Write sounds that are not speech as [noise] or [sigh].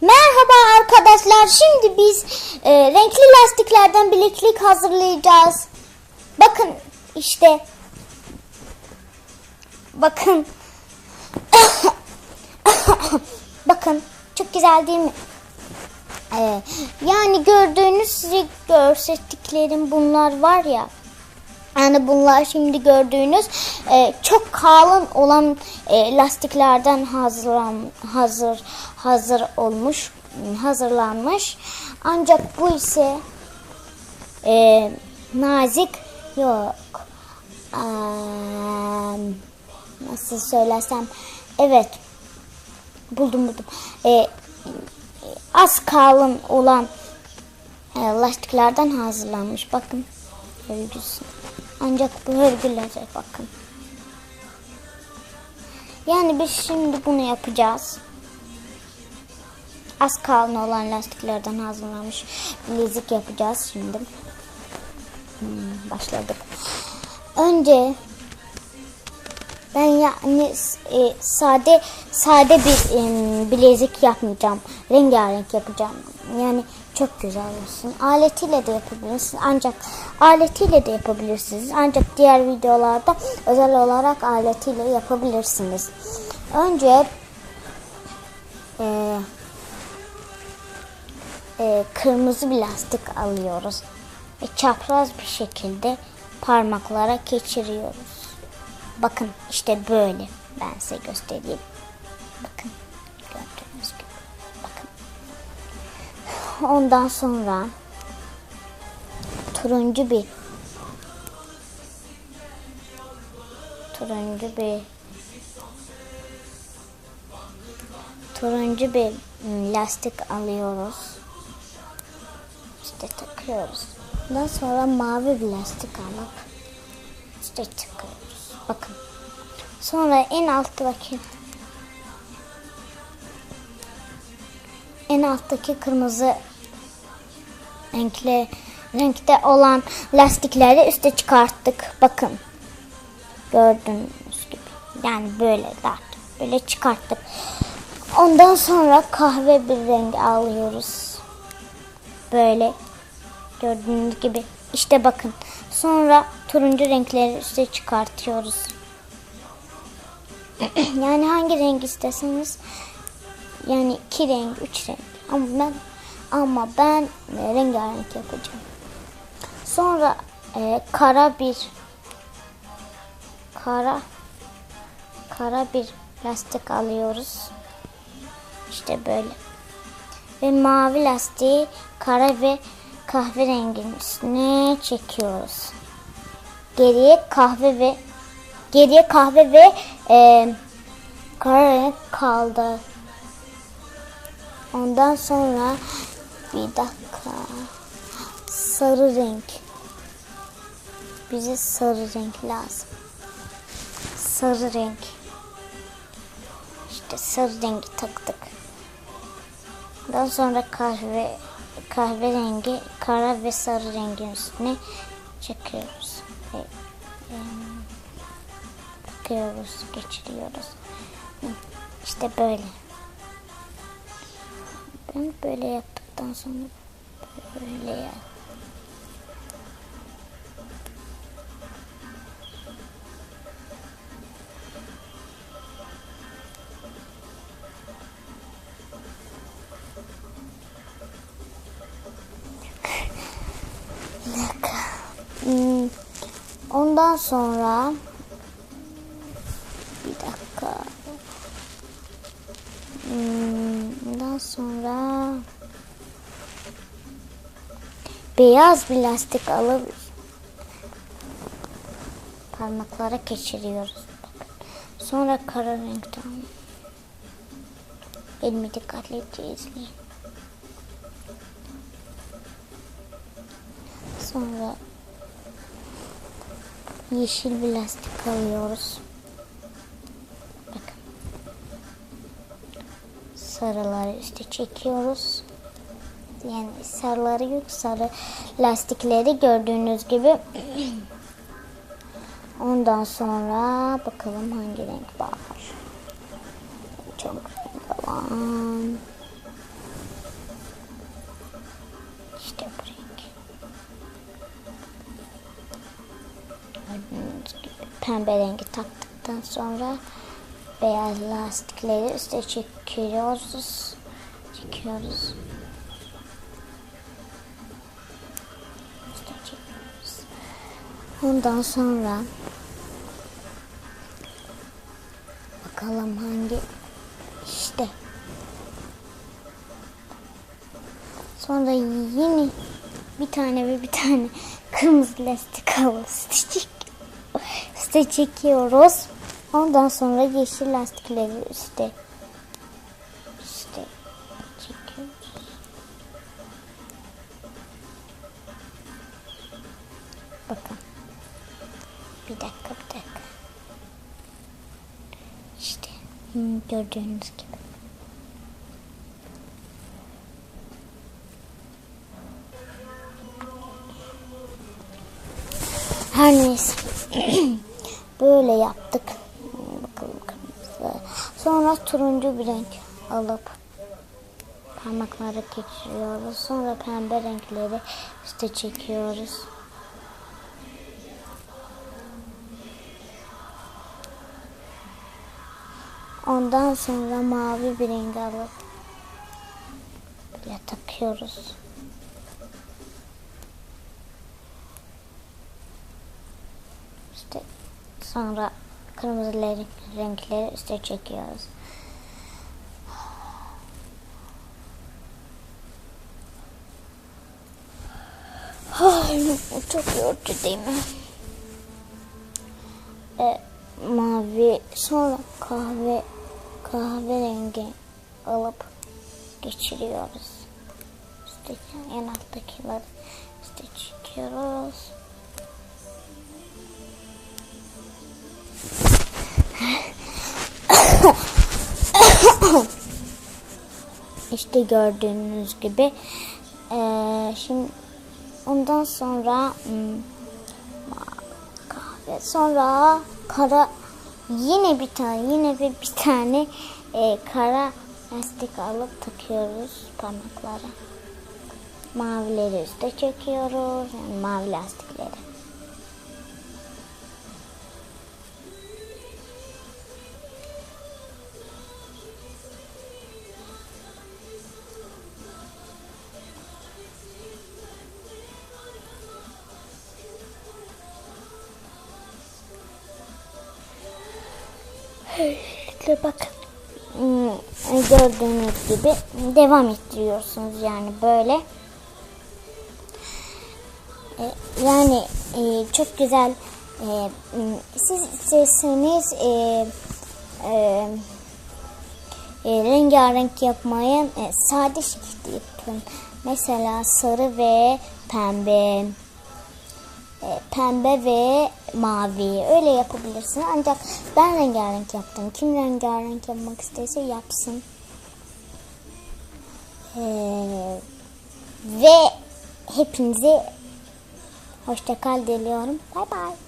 Merhaba arkadaşlar. Şimdi biz e, renkli lastiklerden bileklik hazırlayacağız. Bakın işte. Bakın. [coughs] Bakın. Çok güzel değil mi? Ee, yani gördüğünüz size gösterdiklerim bunlar var ya. Yani bunlar şimdi gördüğünüz e, çok kalın olan e, lastiklerden hazırlan hazır hazır olmuş hazırlanmış. Ancak bu ise e, nazik yok. Eee, nasıl söylesem evet buldum buldum. E, az kalın olan e, lastiklerden hazırlanmış. Bakın örgüsü. Ancak bu örgüleri bakın. Yani biz şimdi bunu yapacağız. Az kalın olan lastiklerden hazırlanmış bilezik yapacağız şimdi. Hmm, başladık. Önce ben yani e, sade sade bir e, bilezik yapmayacağım. Rengarenk yapacağım. Yani çok güzel olsun. Aletiyle de yapabilirsiniz. Ancak aletiyle de yapabilirsiniz. Ancak diğer videolarda özel olarak aletiyle yapabilirsiniz. Önce e, e, kırmızı bir lastik alıyoruz. Ve çapraz bir şekilde parmaklara geçiriyoruz. Bakın işte böyle. Ben size göstereyim. Bakın. Gördüğünüz gibi. Bakın. Ondan sonra turuncu bir turuncu bir turuncu bir lastik alıyoruz. İşte takıyoruz. Ondan sonra mavi bir lastik alıp işte takıyoruz. Bakın. Sonra en alttaki en alttaki kırmızı renkli renkte olan lastikleri üste çıkarttık. Bakın. Gördüğünüz gibi. Yani böyle dert. Böyle çıkarttık. Ondan sonra kahve bir renk alıyoruz. Böyle. Gördüğünüz gibi. İşte bakın. Sonra turuncu renkleri üste çıkartıyoruz. [clears throat] yani hangi renk isteseniz yani iki renk, üç renk. Ama ben ama ben e, rengarenk yapacağım. Sonra e, kara bir kara kara bir lastik alıyoruz. İşte böyle. Ve mavi lastiği kara ve kahverenginin üstüne çekiyoruz. Geriye kahve ve geriye kahve ve e, kara renk kaldı. Ondan sonra bir dakika sarı renk. Bize sarı renk lazım. Sarı renk. İşte sarı rengi taktık. Daha sonra kahve kahverengi, kara ve sarı rengin üstüne çekiyoruz. Ve, e, bakıyoruz, geçiriyoruz. İşte böyle. Ben böyle yaptıktan sonra böyle yap. Ondan sonra bir dakika. Hmm, Ondan sonra beyaz bir lastik alıp parmaklara geçiriyoruz. Sonra kara renkten elimi dikkatlice izleyin. Sonra yeşil bir lastik alıyoruz. Bakın. Sarıları üste çekiyoruz. Yani sarıları yok. Sarı lastikleri gördüğünüz gibi. [clears throat] Ondan sonra bakalım hangi renk var. Çok renk olan. Pembe rengi taktıktan sonra beyaz lastikleri üste çekiyoruz. Çekiyoruz. Ondan sonra bakalım hangi işte sonra yine bir tane ve bir tane kırmızı lastik çek üste çekiyoruz. Ondan sonra yeşil lastikleri üste üste çekiyoruz. Bakın. Bir dakika bir dakika. İşte gördüğünüz gibi. Her neyse. [clears throat] Böyle yaptık. Bakalım. Sonra turuncu bir renk alıp parmakları geçiriyoruz. Sonra pembe renkleri üste çekiyoruz. Ondan sonra mavi bir renk alıp böyle takıyoruz. İşte sonra kırmızı renk- renkleri üste çekiyoruz. Ay, çok yorucu değil mi? E, mavi sonra kahve kahverengi alıp geçiriyoruz. İşte en alttakileri işte çekiyoruz. İşte gördüğünüz gibi. Ee, şimdi ondan sonra hmm, kahve sonra kara yine bir tane yine bir, bir tane e, kara lastik alıp takıyoruz parmaklara. Mavileri üste çekiyoruz. Yani mavi lastikleri. İşte bakın. Hmm, Gördüğünüz gibi devam ettiriyorsunuz yani böyle. E, Yani e, çok güzel. E, m, Siz isterseniz rengarenk yapmayın. E, sade şekilde yapın. Mesela sarı ve pembe pembe ve mavi öyle yapabilirsin. Ancak ben rengarenk yaptım. Kim rengarenk yapmak isterse yapsın. E, ve hepinize hoşça kal diliyorum. Bay bay